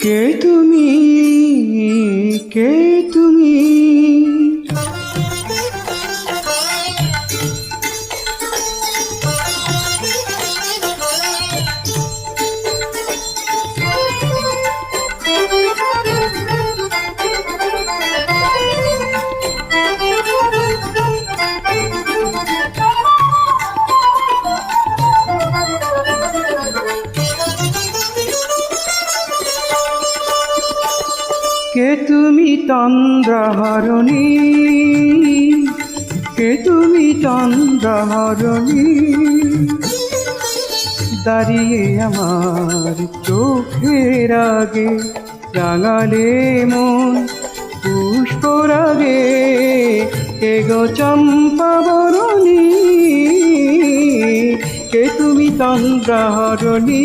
কে তুমি? কে তুমি? কে তুমি তন্দ্রাহরণী কে তুমি তন্দ্রাহরণী দাঁড়িয়ে আমার চোখের আগে রাঙালে মন, পুষ্প রাগে কে গো চম্পা বরণী? কে তুমি তন্দ্রাহরণী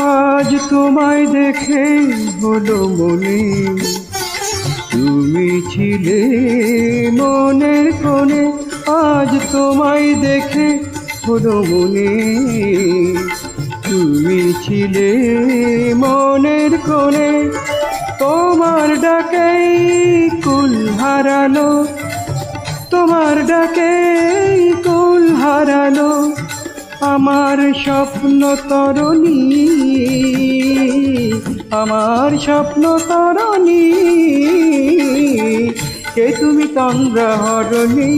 আজ তোমায় দেখে হলো মনে। তুমি ছিলে মনের কোণে আজ তোমায় দেখে হলো মনে। তুমি ছিলে মনের কোণে তোমার ডাকেই কুল হারালো। আমার স্বপ্ন তরণী আমার স্বপ্ন তরণী কে তুমি তন্দ্রাহরণী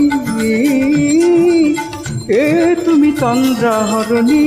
কে তুমি তন্দ্রাহরণী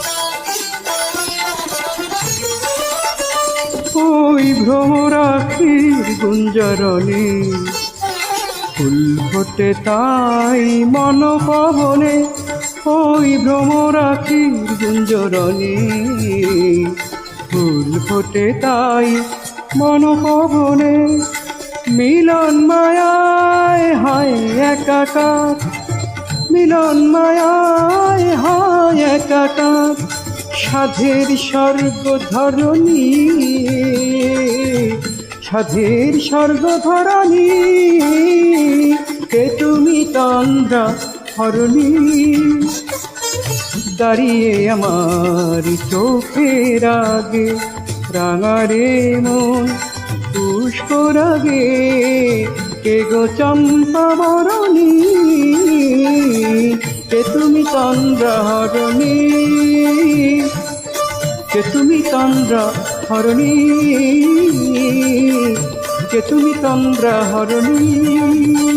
ওই ভ্রমরাখির গুঞ্জরণে। ফুল ফোটে তাই মন পবনে ওই ভ্রমরাখির গুঞ্জরণে। ফুল ফোটে তাই মন পবনে মিলন মায়ায় হায় একাকার। মিলন মায়ায় হায় একাকার। সাধের স্বর্গ ধরণী সাধের স্বর্গ ধরণী কে তুমি তন্দ্রা হরণী? দাঁড়িয়ে আমার চোখের আগে, রাঙারে মন পুষ্প রাগে। কে গো চম্পা বরণী? কে তুমি চন্দ্র হরণী? কে তুমি চন্দ্র হরণী? কে তুমি চন্দ্র হরণী?